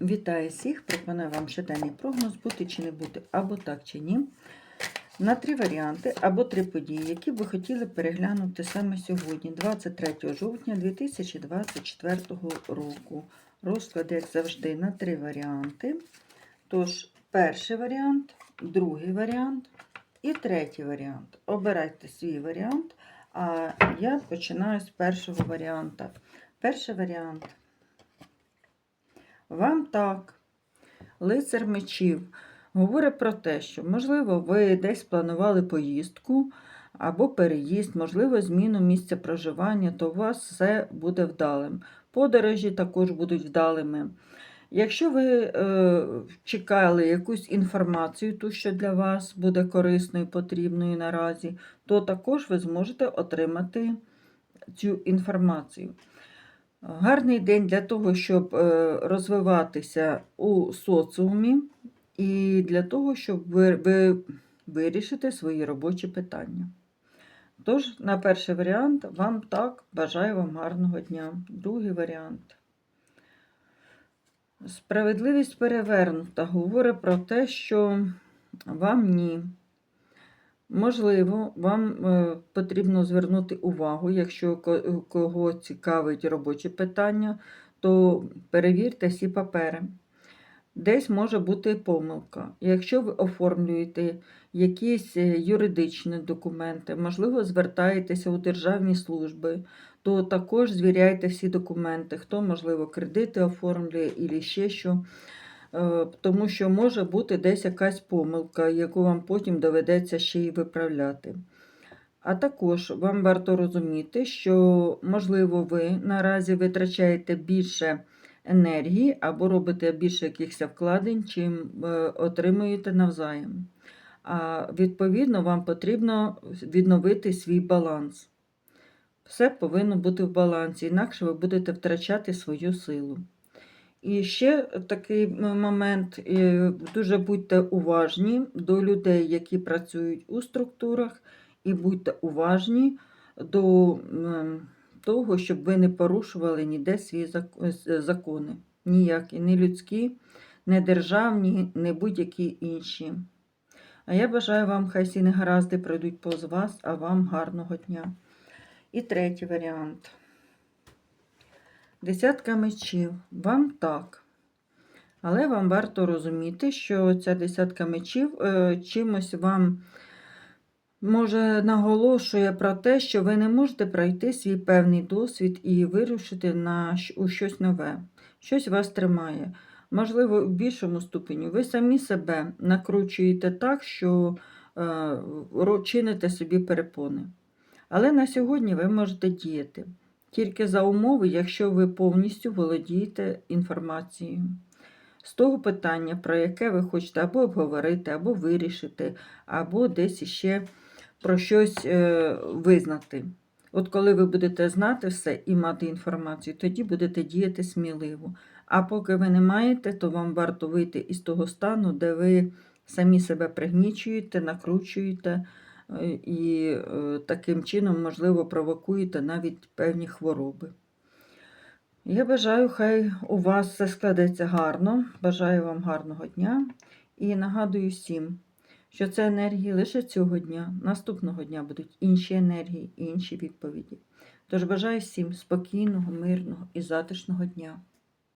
Вітаю всіх! Пропоную вам щоденний прогноз, бути чи не бути, або так чи ні. На три варіанти або три події, які ви хотіли переглянути саме сьогодні, 23 жовтня 2024 року. Розклад, як завжди, на три варіанти. Тож, перший варіант, другий варіант і третій варіант. Обирайте свій варіант, а я починаю з першого варіанта. Перший варіант. Вам так, лицар мечів, говорить про те, що, можливо, ви десь планували поїздку або переїзд, можливо, зміну місця проживання, то у вас все буде вдалим. Подорожі також будуть вдалими. Якщо ви е, чекали якусь інформацію, ту, що для вас буде корисною, потрібною наразі, то також ви зможете отримати цю інформацію. Гарний день для того, щоб е, розвиватися у соціумі, і для того, щоб ви, ви вирішити свої робочі питання. Тож, на перший варіант, вам так, бажаю вам гарного дня. Другий варіант. Справедливість перевернута говорить про те, що вам ні. Можливо, вам е, потрібно звернути увагу, якщо ко- кого цікавить робочі питання, то перевірте всі папери. Десь може бути помилка. Якщо ви оформлюєте якісь е, юридичні документи, можливо, звертаєтеся у державні служби, то також звіряйте всі документи, хто, можливо, кредити оформлює і ще що. Е, Тому що може бути десь якась помилка, яку вам потім доведеться ще й виправляти. А також вам варто розуміти, що, можливо, ви наразі витрачаєте більше енергії або робите більше якихось вкладень, чим е, отримуєте навзаєм. А відповідно, вам потрібно відновити свій баланс. Все повинно бути в балансі, інакше ви будете втрачати свою силу. І ще такий момент: дуже будьте уважні до людей, які працюють у структурах, і будьте уважні до того, щоб ви не порушували ніде свої закони. Ніякі, не людські, не державні, не будь-які інші. А я бажаю вам, хай всі негаразди пройдуть повз вас, а вам гарного дня. І третій варіант. Десятка мечів. Вам так. Але вам варто розуміти, що ця десятка мечів е, чимось вам може наголошує про те, що ви не можете пройти свій певний досвід і вирушити на, у щось нове. Щось вас тримає. Можливо, в більшому ступені ви самі себе накручуєте так, що е, чините собі перепони. Але на сьогодні ви можете діяти тільки за умови, якщо ви повністю володієте інформацією. З того питання, про яке ви хочете або обговорити, або вирішити, або десь іще про щось е, визнати. От коли ви будете знати все і мати інформацію, тоді будете діяти сміливо. А поки ви не маєте, то вам варто вийти із того стану, де ви самі себе пригнічуєте, накручуєте і е, таким чином, можливо, провокуєте навіть певні хвороби. Я бажаю, хай у вас все складеться гарно. Бажаю вам гарного дня і нагадую всім, що це енергії лише цього дня, наступного дня будуть інші енергії і інші відповіді. Тож бажаю всім спокійного, мирного і затишного дня.